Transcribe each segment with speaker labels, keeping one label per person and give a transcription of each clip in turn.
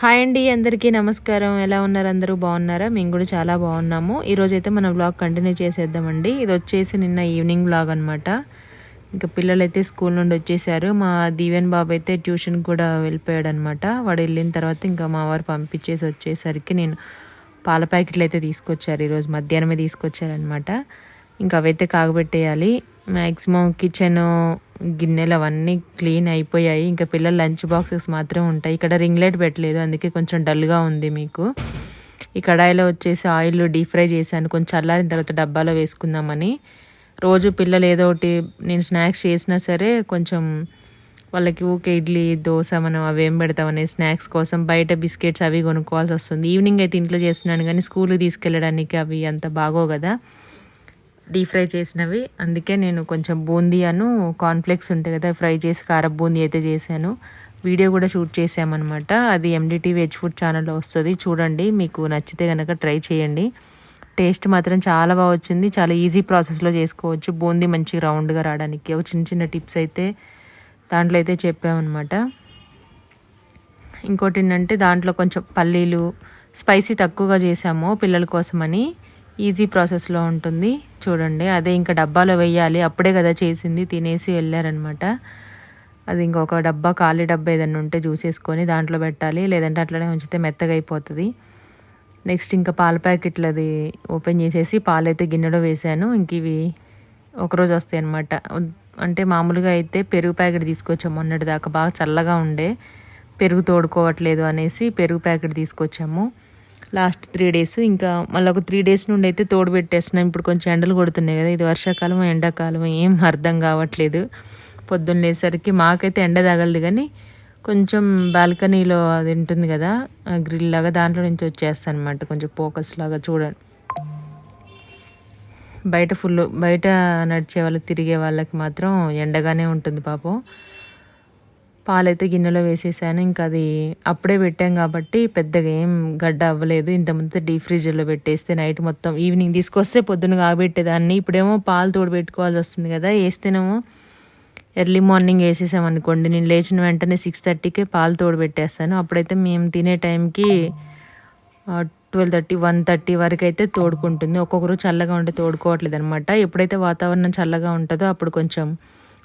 Speaker 1: Hi అండి అందరికీ నమస్కారం. ఎలా ఉన్నారు? అందరూ బాగున్నారా? మేము కూడా చాలా బాగున్నాము. ఈరోజైతే అయితే మన బ్లాగ్ కంటిన్యూ చేసేద్దామండి. ఇది వచ్చేసి నిన్న ఈవినింగ్ బ్లాగ్ అనమాట ఇంకా పిల్లలైతే స్కూల్ నుండి వచ్చేసారు. మా దీవెన్ బాబు అయితే ట్యూషన్ కూడా వెళ్ళిపోయాడు అనమాట వాడు వెళ్ళిన తర్వాత ఇంకా మా వారు పంపించేసి వచ్చేసరికి నేను పాల ప్యాకెట్లు అయితే తీసుకొచ్చారు. ఈరోజు మధ్యాహ్నమే తీసుకొచ్చారనమాట ఇంకా అవైతే కాగబెట్టేయాలి. మ్యాక్సిమం కిచెన్ గిన్నెలు అవన్నీ క్లీన్ అయిపోయాయి. ఇంకా పిల్లల లంచ్ బాక్సెస్ మాత్రం ఉంటాయి. ఇక్కడ రింగ్ లైట్ పెట్టలేదు. అందుకే కొంచెం డల్గా ఉంది మీకు. ఈ కడాయిలో వచ్చేసి ఆయిల్ డీప్ ఫ్రై చేశాను. కొంచెం చల్లారిన తర్వాత డబ్బాలో వేసుకుందామని. రోజు పిల్లలు ఏదో ఒకటి నేను స్నాక్స్ చేసినా సరే కొంచెం వాళ్ళకి ఊకే ఇడ్లీ దోశ మనం అవి ఏం పెడతామని స్నాక్స్ కోసం బయట బిస్కెట్స్ అవి కొనుక్కోవాల్సి వస్తుంది. ఈవినింగ్ అయితే ఇంట్లో చేస్తున్నాను కానీ స్కూల్కి తీసుకెళ్ళడానికి అవి అంత బాగో కదా. డీప్ ఫ్రై చేసినవి. అందుకే నేను కొంచెం బూందీ అను కాన్ఫ్లెక్స్ ఉంటాయి కదా ఫ్రై చేసి కార బూందీ అయితే చేశాను. వీడియో కూడా షూట్ చేసామన్నమాట అది ఎండిటీ వెజ్ ఫుడ్ ఛానల్లో వస్తుంది. చూడండి మీకు నచ్చితే కనుక ట్రై చేయండి. టేస్ట్ మాత్రం చాలా బాగా వచ్చింది. చాలా ఈజీ ప్రాసెస్లో చేసుకోవచ్చు. బూందీ మంచి రౌండ్గా రావడానికి. ఒక చిన్న చిన్న టిప్స్ అయితే దాంట్లో అయితే చెప్పామన్నమాట. ఇంకోటి ఏంటంటే దాంట్లో కొంచెం పల్లీలు స్పైసీ తక్కువగా చేసాము పిల్లల కోసమని. ఈజీ ప్రాసెస్లో ఉంటుంది. చూడండి. అదే ఇంకా డబ్బాలో వెయ్యాలి. అప్పుడే కదా చేసింది. తినేసి వెళ్ళారనమాట. అది ఇంకొక డబ్బా ఖాళీ డబ్బా ఏదైనా ఉంటే చూసేసుకొని దాంట్లో పెట్టాలి. లేదంటే అట్లనే ఉంచితే మెత్తగా అయిపోతుంది. నెక్స్ట్ ఇంకా పాల ప్యాకెట్లది అది ఓపెన్ చేసేసి పాలైతే గిన్నెలో వేసాను. ఇంక ఇవి ఒకరోజు వస్తాయి అనమాట అంటే మామూలుగా అయితే పెరుగు ప్యాకెట్ తీసుకొచ్చాము. మొన్నటి దాకా బాగా చల్లగా ఉండే. పెరుగు తోడుకోవట్లేదు అనేసి పెరుగు ప్యాకెట్ తీసుకొచ్చాము. Last three days. ఇంకా మళ్ళీ ఒక త్రీ డేస్ నుండి అయితే తోడు పెట్టేస్తున్నాం. ఇప్పుడు కొంచెం ఎండలు కొడుతున్నాయి కదా. ఇది వర్షాకాలం ఎండాకాలం ఏం అర్థం కావట్లేదు. పొద్దున్న లేసరికి మాకైతే ఎండ తగలదు కానీ కొంచెం బాల్కనీలో అది ఉంటుంది కదా గ్రిల్ లాగా దాంట్లో నుంచి వచ్చేస్తాను అనమాట కొంచెం ఫోకస్ లాగా చూడండి బయట ఫుల్ బయట నడిచే వాళ్ళకి తిరిగే వాళ్ళకి మాత్రం ఎండగానే ఉంటుంది పాపం. పాలైతే గిన్నెలో వేసేసాను. ఇంకా అది అప్పుడే పెట్టాం కాబట్టి పెద్దగా ఏం గడ్డ అవ్వలేదు. ఇంతమంది డీప్ ఫ్రిడ్జ్లో పెట్టేస్తే నైట్ మొత్తం ఈవినింగ్ తీసుకొస్తే పొద్దున్న కాబెట్టేదాన్ని. ఇప్పుడేమో పాలు తోడు పెట్టుకోవాల్సి వస్తుంది కదా వేస్తేనేమో ఎర్లీ మార్నింగ్ వేసేసాం అనుకోండి. నేను లేచిన వెంటనే సిక్స్ థర్టీకే పాలు తోడు పెట్టేస్తాను. అప్పుడైతే మేము తినే టైంకి ట్వెల్వ్ థర్టీ వన్ థర్టీ వరకు అయితే తోడుకుంటుంది. ఒక్కొక్కరు చల్లగా ఉంటే తోడుకోవట్లేదు అనమాట ఎప్పుడైతే వాతావరణం చల్లగా ఉంటుందో అప్పుడు కొంచెం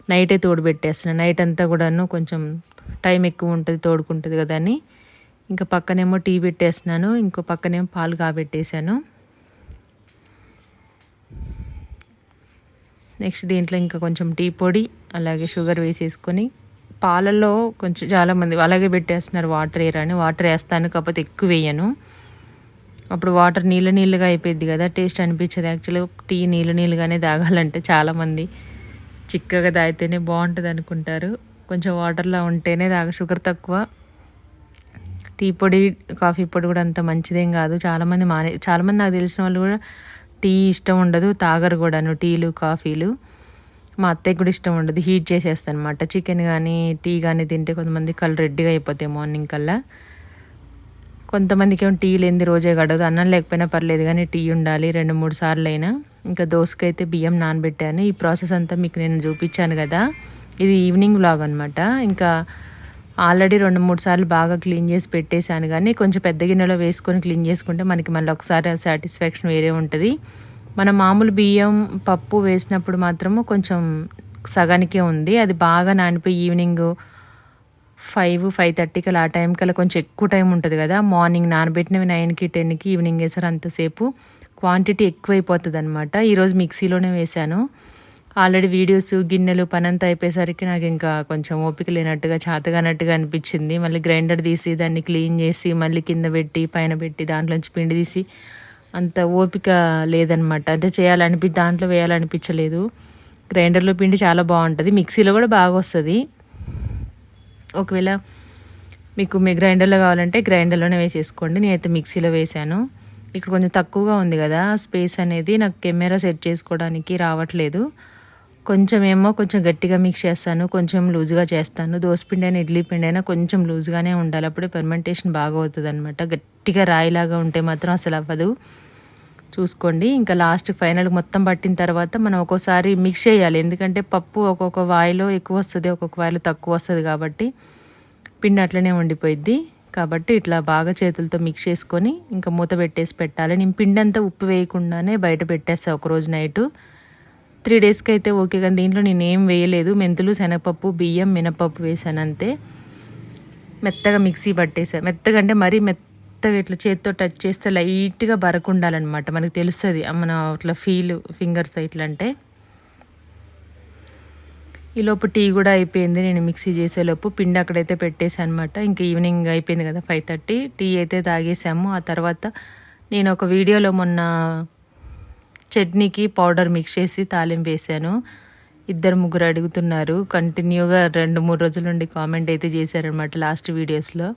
Speaker 1: నైటే తోడు పెట్టేస్తున్నాను నైట్ అంతా కూడాను కొంచెం టైం ఎక్కువ ఉంటుంది తోడుకుంటుంది కదా అని. ఇంకా పక్కనేమో టీ పెట్టేస్తున్నాను ఇంకో పక్కనేమో పాలు కాబెట్టేశాను. నెక్స్ట్ దీంట్లో ఇంకా కొంచెం టీ పొడి అలాగే షుగర్ వేసేసుకొని. పాలల్లో కొంచెం చాలామంది అలాగే పెట్టేస్తున్నారు వాటర్ వేయరని వాటర్ వేస్తాను కాకపోతే ఎక్కువ వేయను. అప్పుడు వాటర్ నీళ్ళ నీళ్ళుగా అయిపోయింది కదా టేస్ట్ అనిపించదు. యాక్చువల్గా టీ నీళ్ళ నీళ్ళుగానే తాగాలంటే చాలామంది చిక్కగా తాగితేనే బాగుంటుంది అనుకుంటారు. కొంచెం వాటర్లో ఉంటేనే తాగ షుగర్ తక్కువ. టీ పొడి కాఫీ పొడి కూడా అంత మంచిదేం కాదు. చాలామంది మానే చాలామంది నాకు తెలిసిన వాళ్ళు కూడా టీ ఇష్టం ఉండదు తాగరు కూడాను టీలు కాఫీలు. మా అత్తయ్య కూడా ఇష్టం ఉండదు హీట్ చేసేస్తాను అనమాట చికెన్ కానీ టీ కానీ తింటే కొంతమంది కళ్ళు రెడ్డిగా అయిపోతాయి మార్నింగ్ కల్లా. కొంతమందికి ఏమో టీ లేని రోజే గడదు అన్నం లేకపోయినా పర్లేదు కానీ టీ ఉండాలి. రెండు మూడు సార్లు అయినా ఇంకా దోసకైతే బియ్యం నానబెట్టాను. ఈ ప్రాసెస్ అంతా మీకు నేను చూపించాను కదా. ఇది ఈవినింగ్ వ్లాగ్ అనమాట ఇంకా ఆల్రెడీ రెండు మూడు సార్లు బాగా క్లీన్ చేసి పెట్టేశాను కానీ కొంచెం పెద్ద గిన్నెలో వేసుకొని క్లీన్ చేసుకుంటే మనకి మళ్ళీ ఒకసారి సాటిస్ఫాక్షన్ వేరే ఉంటుంది. మన మామూలు బియ్యం పప్పు వేసినప్పుడు మాత్రము కొంచెం సగానికే ఉంది. అది బాగా నానిపోయి ఈవినింగ్ ఫైవ్ ఫైవ్ థర్టీకి అలా ఆ టైం కల్లా కొంచెం ఎక్కువ టైం ఉంటుంది కదా. మార్నింగ్ నానబెట్టినవి నైన్కి టెన్కి ఈవినింగ్ వేసారు అంతసేపు. క్వాంటిటీ ఎక్కువైపోతుంది అనమాట ఈరోజు మిక్సీలోనే వేశాను. ఆల్రెడీ వీడియోస్ గిన్నెలు పనంతా అయిపోయేసరికి నాకు ఇంకా కొంచెం ఓపిక లేనట్టుగా చాతగానట్టుగా అనిపించింది. మళ్ళీ గ్రైండర్ తీసి దాన్ని క్లీన్ చేసి మళ్ళీ కింద పెట్టి పైన పెట్టి దాంట్లోంచి పిండి తీసి అంత ఓపిక లేదనమాట అంటే చేయాలనిపి దాంట్లో వేయాలనిపించలేదు. గ్రైండర్లో పిండి చాలా బాగుంటుంది. మిక్సీలో కూడా బాగా వస్తుంది ఒకవేళ మీకు మీ గ్రైండర్లో కావాలంటే గ్రైండర్లోనే వేసేసుకోండి. నేనైతే మిక్సీలో వేసాను ఇక్కడ కొంచెం తక్కువగా ఉంది కదా స్పేస్ అనేది నాకు కెమెరా సెట్ చేసుకోవడానికి రావట్లేదు. కొంచెం ఏమో కొంచెం గట్టిగా మిక్స్ చేస్తాను కొంచెం లూజ్గా చేస్తాను. దోసపిండి అయినా ఇడ్లీ పిండి అయినా కొంచెం లూజ్గానే ఉండాలి. అప్పుడే ఫెర్మెంటేషన్ బాగా అవుతుంది అనమాట గట్టిగా రాయిలాగా ఉంటే మాత్రం అసలు అవ్వదు. చూసుకోండి. ఇంకా లాస్ట్ ఫైనల్ మొత్తం పట్టిన తర్వాత మనం ఒక్కోసారి మిక్స్ చేయాలి. ఎందుకంటే పప్పు ఒక్కొక్క వాయిలో ఎక్కువ వస్తుంది ఒక్కొక్క వాయిలో తక్కువ వస్తుంది కాబట్టి పిండి అట్లనే ఉండిపోయిద్ది. కాబట్టి ఇట్లా బాగా చేతులతో మిక్స్ చేసుకొని ఇంకా మూత పెట్టేసి పెట్టాలి. నేను పిండి అంతా ఉప్పు వేయకుండానే బయట పెట్టేస్తాను ఒకరోజు నైటు. త్రీ డేస్కి అయితే ఓకే కానీ దీంట్లో నేను ఏం వేయలేదు. మెంతులు శనగపప్పు బియ్యం మినపప్పు వేసాను అంతే. మెత్తగా మిక్సీ పట్టేసాను మెత్తగా అంటే మరీ మెత్త మెత్తగా ఇట్లా చేతితో టచ్ చేస్తే లైట్గా బరకుండాలన్నమాట. మనకు తెలుస్తుంది. మన అట్లా ఫీల్ ఫింగర్స్ ఇట్లా అంటే ఈలోపు టీ కూడా అయిపోయింది. నేను మిక్సీ చేసేలోపు పిండి అక్కడైతే పెట్టేసాను అనమాట ఇంకా ఈవినింగ్ అయిపోయింది కదా ఫైవ్ థర్టీ టీ అయితే తాగేసాము. ఆ తర్వాత నేను ఒక వీడియోలో మొన్న చట్నీకి పౌడర్ మిక్స్ చేసి తాలింపు వేసాను ఇద్దరు ముగ్గురు అడుగుతున్నారు. కంటిన్యూగా రెండు మూడు రోజుల నుండి కామెంట్ అయితే చేశారనమాట లాస్ట్ వీడియోస్లో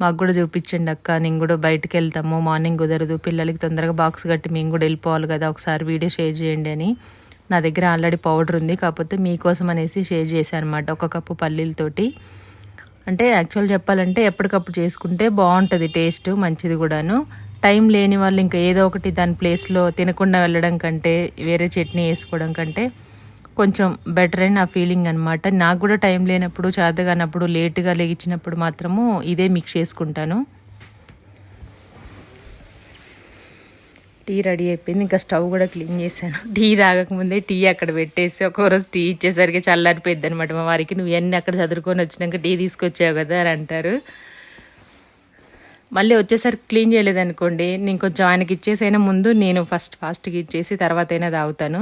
Speaker 1: మాకు కూడా చూపించండి అక్క. నేను కూడా బయటకు వెళ్తాము. మార్నింగ్ కుదరదు. పిల్లలకి తొందరగా బాక్స్ కట్టి మేము కూడా వెళ్ళిపోవాలి కదా. ఒకసారి వీడియో షేర్ చేయండి అని. నా దగ్గర ఆల్రెడీ పౌడర్ ఉంది. కాకపోతే మీకోసం అనేసి షేర్ చేశాను అనమాట ఒక కప్పు పల్లీలతోటి. అంటే యాక్చువల్ చెప్పాలంటే ఎప్పటికప్పుడు చేసుకుంటే బాగుంటుంది టేస్ట్ మంచిది కూడాను. టైం లేని వాళ్ళు ఇంకా ఏదో ఒకటి దాని ప్లేస్లో తినకుండా వెళ్ళడం కంటే వేరే చట్నీ వేసుకోవడం కంటే కొంచెం బెటర్ అని నా ఫీలింగ్ అనమాట నాకు కూడా టైం లేనప్పుడు చేతగానప్పుడు లేటుగా లేచినప్పుడు మాత్రము ఇదే మిక్స్ చేసుకుంటాను. టీ రెడీ అయిపోయింది. ఇంకా స్టవ్ కూడా క్లీన్ చేశాను. టీ తాగకముందే టీ అక్కడ పెట్టేసి ఒకరోజు టీ ఇచ్చేసరికి చల్లారిపోయింది అనమాట మా వారికి నువ్వు ఎన్ని అక్కడ చదువుకొని వచ్చినాక టీ తీసుకొచ్చావు కదా అని అంటారు. మళ్ళీ వచ్చేసరికి క్లీన్ చేయలేదనుకోండి నేను కొంచెం ఆయనకి ఇచ్చేసైనా ముందు నేను ఫస్ట్ ఫాస్ట్గా ఇచ్చేసి తర్వాత అయినా తాగుతాను.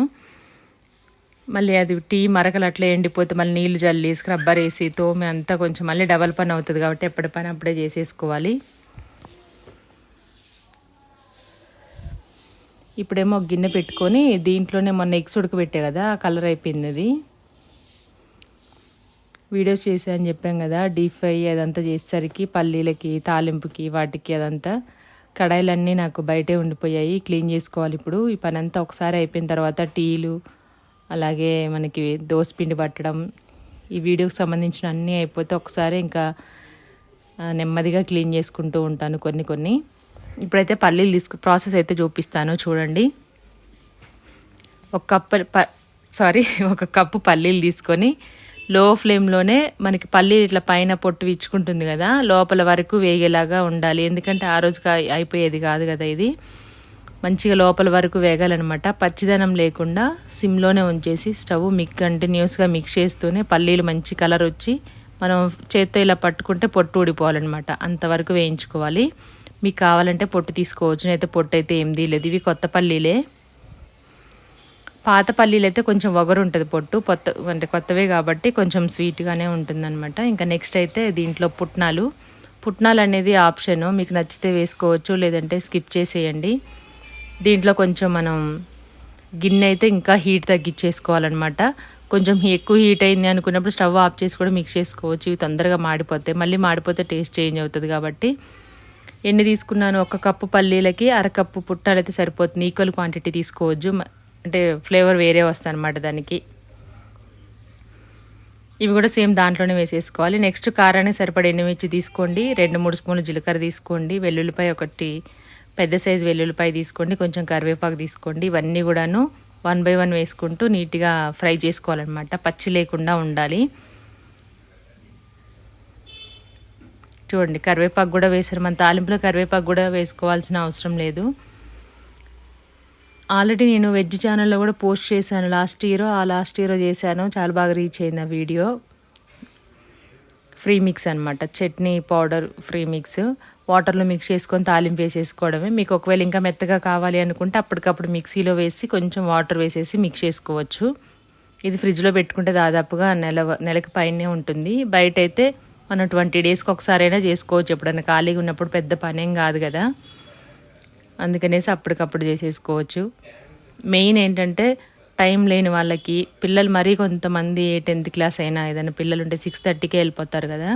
Speaker 1: మళ్ళీ అది టీ మరకలు అట్లా ఎండిపోతే మళ్ళీ నీళ్ళు జల్లి స్క్రబ్బర్ వేసి తోమి అంతా కొంచెం మళ్ళీ డబల్ పని అవుతుంది కాబట్టి ఎప్పటి పని అప్పుడే చేసేసుకోవాలి. ఇప్పుడేమో గిన్నె పెట్టుకొని దీంట్లోనే మొన్న ఎగ్స్ ఉడకబెట్టే కదా కలర్ అయిపోయింది అది. వీడియోస్ చేసా అని చెప్పాం కదా డీప్ ఫ్రై అదంతా చేసేసరికి పల్లీలకి తాలింపుకి వాటికి అదంతా కడాయిలన్నీ నాకు బయటే ఉండిపోయాయి క్లీన్ చేసుకోవాలి ఇప్పుడు. ఈ పని అంతా ఒకసారి అయిపోయిన తర్వాత టీలు అలాగే మనకి పిండి పట్టడం ఈ వీడియోకి సంబంధించిన అన్నీ అయిపోతే ఒకసారి ఇంకా నెమ్మదిగా క్లీన్ చేసుకుంటూ ఉంటాను కొన్ని కొన్ని. ఇప్పుడైతే పల్లీలు తీసుకు ప్రాసెస్ అయితే చూపిస్తాను చూడండి. ఒక కప్పు ప సారీ ఒక కప్పు పల్లీలు తీసుకొని లో ఫ్లేమ్లోనే మనకి పల్లీలు ఇట్లా పైన పొట్టు విచ్చుకుంటుంది కదా లోపల వరకు వేగేలాగా ఉండాలి. ఎందుకంటే ఆ రోజుకి అయిపోయేది కాదు కదా ఇది. మంచిగా లోపల వరకు వేగాలన్నమాట. పచ్చిదనం లేకుండా సిమ్లోనే ఉంచేసి స్టవ్ మిక్ కంటిన్యూస్గా మిక్స్ చేస్తూనే పల్లీలు మంచి కలర్ వచ్చి మనం చేత్తో ఇలా పట్టుకుంటే పొట్టు ఊడిపోవాలన్నమాట. అంతవరకు వేయించుకోవాలి. మీకు కావాలంటే పొట్టు తీసుకోవచ్చు. నేనైతే పొట్టు అయితే ఏం తీయలేదు. ఇవి కొత్త పల్లీలే. పాత పల్లీలు అయితే కొంచెం వగరు ఉంటుంది పొట్టు. కొత్త అంటే కొత్తవే కాబట్టి కొంచెం స్వీట్గానే ఉంటుందన్నమాట. ఇంకా నెక్స్ట్ అయితే దీంట్లో పుట్నాలు. పుట్నాలు అనేది ఆప్షన్ మీకు నచ్చితే వేసుకోవచ్చు లేదంటే స్కిప్ చేసేయండి. దీంట్లో కొంచెం మనం గిన్నె అయితే ఇంకా హీట్ తగ్గించేసుకోవాలన్నమాట. కొంచెం ఎక్కువ హీట్ అయింది అనుకున్నప్పుడు స్టవ్ ఆఫ్ చేసి కూడా మిక్స్ చేసుకోవచ్చు. ఇవి తొందరగా మాడిపోతాయి మళ్ళీ మాడిపోతే టేస్ట్ చేంజ్ అవుతుంది కాబట్టి. ఎన్ని తీసుకున్నాను? ఒక కప్పు పల్లీలకి అరకప్పు పుట్టాలు అయితే సరిపోతుంది. ఈక్వల్ క్వాంటిటీ తీసుకోవచ్చు. అంటే ఫ్లేవర్ వేరే వస్తుంది అనమాట దానికి. ఇవి కూడా సేమ్ దాంట్లోనే వేసేసుకోవాలి. నెక్స్ట్ కారానికి సరిపడే ఎండుమిర్చి తీసుకోండి. రెండు మూడు స్పూన్లు జీలకర్ర తీసుకోండి. వెల్లుల్లిపాయ ఒకటి పెద్ద సైజు వెల్లుల్లిపాయ తీసుకోండి కొంచెం కరివేపాకు తీసుకోండి ఇవన్నీ కూడాను వన్ బై వన్ వేసుకుంటూ నీట్గా ఫ్రై చేసుకోవాలన్నమాట. పచ్చి లేకుండా ఉండాలి. చూడండి కరివేపాకు కూడా వేసారు మన తాలింపులో కరివేపాకు కూడా వేసుకోవాల్సిన అవసరం లేదు. ఆల్రెడీ నేను వెజ్ ఛానల్లో కూడా పోస్ట్ చేశాను. లాస్ట్ ఇయర్ ఆ లాస్ట్ ఇయర్ చేశాను. చాలా బాగా రీచ్ అయింది ఆ వీడియో. ఫ్రీ మిక్స్ అనమాట చట్నీ పౌడర్ ఫ్రీ మిక్స్. వాటర్లో మిక్స్ చేసుకొని తాలింపు వేసేసుకోవడమే. మీకు ఒకవేళ ఇంకా మెత్తగా కావాలి అనుకుంటే అప్పటికప్పుడు మిక్సీలో వేసి కొంచెం వాటర్ వేసేసి మిక్స్ చేసుకోవచ్చు. ఇది ఫ్రిడ్జ్లో పెట్టుకుంటే దాదాపుగా నెల నెలకి పైనే ఉంటుంది. బయట అయితే మనం ట్వంటీ డేస్కి ఒకసారైనా చేసుకోవచ్చు. ఎప్పుడైనా ఖాళీగా ఉన్నప్పుడు పెద్ద పనేం కాదు కదా. అందుకనేసి అప్పటికప్పుడు చేసేసుకోవచ్చు. మెయిన్ ఏంటంటే టైం లేని వాళ్ళకి పిల్లలు మరీ కొంతమంది టెన్త్ క్లాస్ అయినా ఏదైనా పిల్లలు ఉంటే సిక్స్ థర్టీకే వెళ్ళిపోతారు కదా.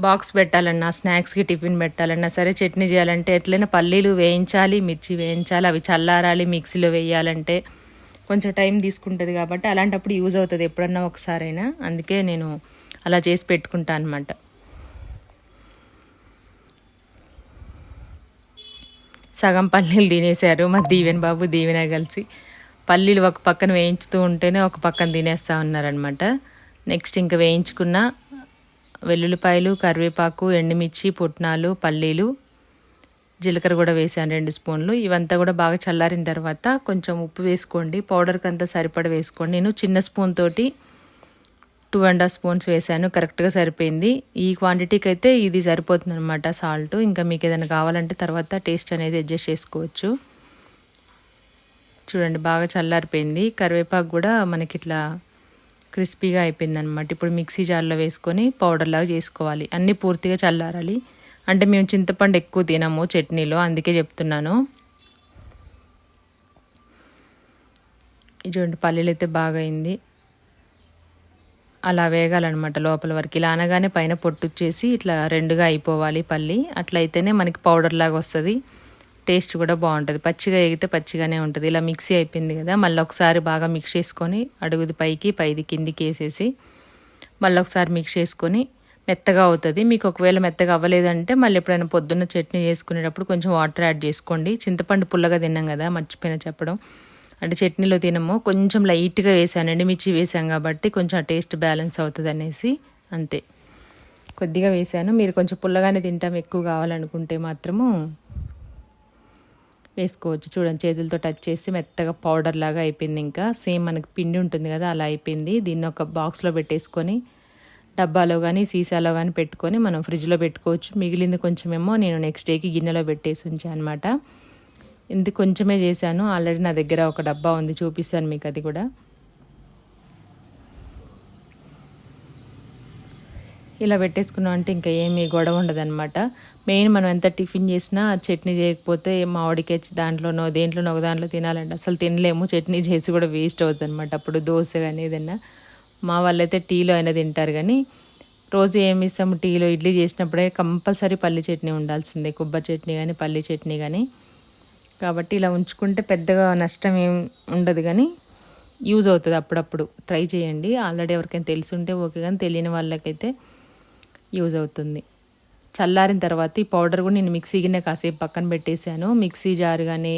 Speaker 1: బాక్స్ పెట్టాలన్నా స్నాక్స్కి టిఫిన్ పెట్టాలన్నా సరే చట్నీ చేయాలంటే ఎట్లయినా పల్లీలు వేయించాలి మిర్చి వేయించాలి అవి చల్లారాలి మిక్సీలో వేయాలంటే కొంచెం టైం తీసుకుంటుంది కాబట్టి అలాంటప్పుడు యూజ్ అవుతుంది ఎప్పుడన్నా ఒకసారైనా. అందుకే నేను అలా చేసి పెట్టుకుంటా అనమాట సగం పల్లీలు తినేశారు మా దీవెన్ బాబు దీవెన కలిసి. పల్లీలు ఒక పక్కన వేయించుతూ ఉంటేనే ఒక పక్కన తినేస్తూ ఉన్నారనమాట నెక్స్ట్ ఇంకా వేయించుకున్న వెల్లుల్లిపాయలు కరివేపాకు ఎండుమిర్చి పుట్నాలు పల్లీలు జీలకర్ర కూడా వేసాను రెండు స్పూన్లు. ఇవంతా కూడా బాగా చల్లారిన తర్వాత కొంచెం ఉప్పు వేసుకోండి. పౌడర్కి అంతా సరిపడ వేసుకోండి. నేను చిన్న స్పూన్ తోటి టూ అండ్ హాఫ్ స్పూన్స్ వేసాను. కరెక్ట్గా సరిపోయింది. ఈ క్వాంటిటీకి అయితే ఇది సరిపోతుంది అనమాట సాల్ట్ ఇంకా మీకు ఏదైనా కావాలంటే తర్వాత టేస్ట్ అనేది అడ్జస్ట్ చేసుకోవచ్చు. చూడండి బాగా చల్లారిపోయింది. కరివేపాకు కూడా మనకి ఇట్లా క్రిస్పీగా అయిపోయింది అనమాట ఇప్పుడు మిక్సీ జార్లో వేసుకొని పౌడర్లాగా చేసుకోవాలి. అన్నీ పూర్తిగా చల్లారాలి. అంటే మేము చింతపండు ఎక్కువ తినము చట్నీలో అందుకే చెప్తున్నాను. చూడండి పల్లీలు అయితే బాగా అయింది అలా వేగాలన్నమాట లోపల వరకు. ఇలా అనగానే పైన పొట్టుచ్చేసి ఇట్లా రెండుగా అయిపోవాలి పల్లి. అట్లయితేనే మనకి పౌడర్ లాగా వస్తుంది. టేస్ట్ కూడా బాగుంటుంది. పచ్చిగా ఎగితే పచ్చిగానే ఉంటుంది. ఇలా మిక్సీ అయిపోయింది కదా మళ్ళీ ఒకసారి బాగా మిక్స్ చేసుకొని అడుగుది పైకి పైది కిందికి వేసేసి మళ్ళీ ఒకసారి మిక్స్ చేసుకొని మెత్తగా అవుతుంది. మీకు ఒకవేళ మెత్తగా అవ్వలేదంటే మళ్ళీ ఎప్పుడైనా పొద్దున్న చట్నీ చేసుకునేటప్పుడు కొంచెం వాటర్ యాడ్ చేసుకోండి. చింతపండు పుల్లగా తిన్నాం కదా మర్చిపోయిన చెప్పడం. అంటే చట్నీలో తినము. కొంచెం లైట్గా వేసానండి మిర్చి వేసాం కాబట్టి కొంచెం టేస్ట్ బ్యాలెన్స్ అవుతుంది అనేసి అంతే. కొద్దిగా వేసాను. మీరు కొంచెం పుల్లగానే తింటాం ఎక్కువ కావాలనుకుంటే మాత్రము. వేసుకోవచ్చు. చూడండి చేతులతో టచ్ చేసి మెత్తగా పౌడర్ లాగా అయిపోయింది ఇంకా. సేమ్ మనకి పిండి ఉంటుంది కదా అలా అయిపోయింది. దీన్ని ఒక బాక్స్లో పెట్టేసుకొని డబ్బాలో కానీ సీసాలో కానీ పెట్టుకొని మనం ఫ్రిడ్జ్లో పెట్టుకోవచ్చు. మిగిలింది కొంచెమేమో నేను నెక్స్ట్ డేకి గిన్నెలో పెట్టేసి ఉంచాను అనమాట ఇంత కొంచెమే చేశాను. ఆల్రెడీ నా దగ్గర ఒక డబ్బా ఉంది చూపిస్తాను మీకు అది కూడా. ఇలా పెట్టేసుకున్నాం అంటే ఇంకా ఏమీ గొడవ ఉండదన్నమాట. మెయిన్ మనం ఎంత టిఫిన్ చేసినా చట్నీ చేయకపోతే మామిడికాయ దాంట్లోనో దేంట్లోనో ఒక దాంట్లో తినాలంటే అసలు తినలేము. చట్నీ చేసి కూడా వేస్ట్ అవుతుంది అనమాట అప్పుడు దోశ కానీ ఏదైనా మా వాళ్ళైతే టీలో అయినా తింటారు కానీ రోజు ఏమి ఇస్తాము టీలో ఇడ్లీ చేసినప్పుడే కంపల్సరీ పల్లి చట్నీ ఉండాల్సిందే. కొబ్బరి చట్నీ కానీ పల్లి చట్నీ కానీ. కాబట్టి ఇలా ఉంచుకుంటే పెద్దగా నష్టం ఏం ఉండదు కానీ యూజ్ అవుతుంది అప్పుడప్పుడు. ట్రై చేయండి. ఆల్రెడీ ఎవరికైనా తెలిసి ఉంటే ఓకే కానీ తెలియని వాళ్ళకైతే యూజ్ అవుతుంది. చల్లారిన తర్వాత ఈ పౌడర్ కూడా నేను మిక్సీ గిన్నె కాసేపు పక్కన పెట్టేశాను. మిక్సీ జార్ కానీ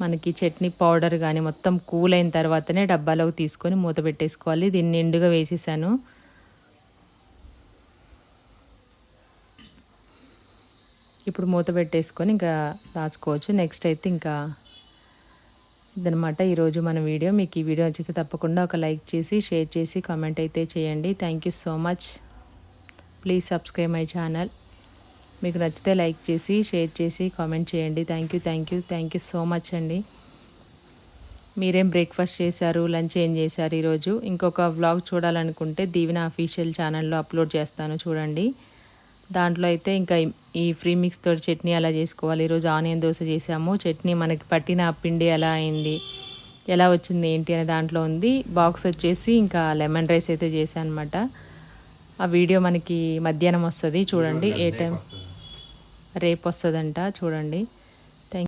Speaker 1: మనకి చట్నీ పౌడర్ కానీ మొత్తం కూల్ అయిన తర్వాతనే డబ్బాలోకి తీసుకొని మూత పెట్టేసుకోవాలి. దీన్ని నిండుగా వేసేసాను. ఇప్పుడు మూత పెట్టేసుకొని ఇంకా దాచుకోవచ్చు. నెక్స్ట్ అయితే ఇంకా ఇదనమాట ఈరోజు మన వీడియో. మీకు ఈ వీడియో నచ్చితే తప్పకుండా ఒక లైక్ చేసి షేర్ చేసి కామెంట్ అయితే చేయండి. Thank you so much. Please subscribe my channel మీకు నచ్చితే లైక్ చేసి షేర్ చేసి కామెంట్ చేయండి. Thank you thank you thank you so much అండి. మీరేం బ్రేక్ఫాస్ట్ చేశారు లంచ్ ఏం చేశారు ఈరోజు? ఇంకొక వ్లాగ్ చూడాలనుకుంటే దీవెన అఫీషియల్ ఛానల్లో అప్లోడ్ చేస్తాను చూడండి. దాంట్లో అయితే ఇంకా ఈ ఫ్రీ మిక్స్ తోటి చట్నీ అలా చేసుకోవాలి? ఈరోజు ఆనియన్ దోశ చేసాము చట్నీ మనకి పట్టిన పిండి ఎలా అయింది? ఎలా వచ్చింది ఏంటి అనే దాంట్లో ఉంది. బాక్స్ వచ్చేసి ఇంకా లెమన్ రైస్ అయితే చేశాను అనమాట ఆ వీడియో మనకి మధ్యాహ్నం వస్తుంది చూడండి. ఏ టైం? రేపు వస్తుందంట చూడండి.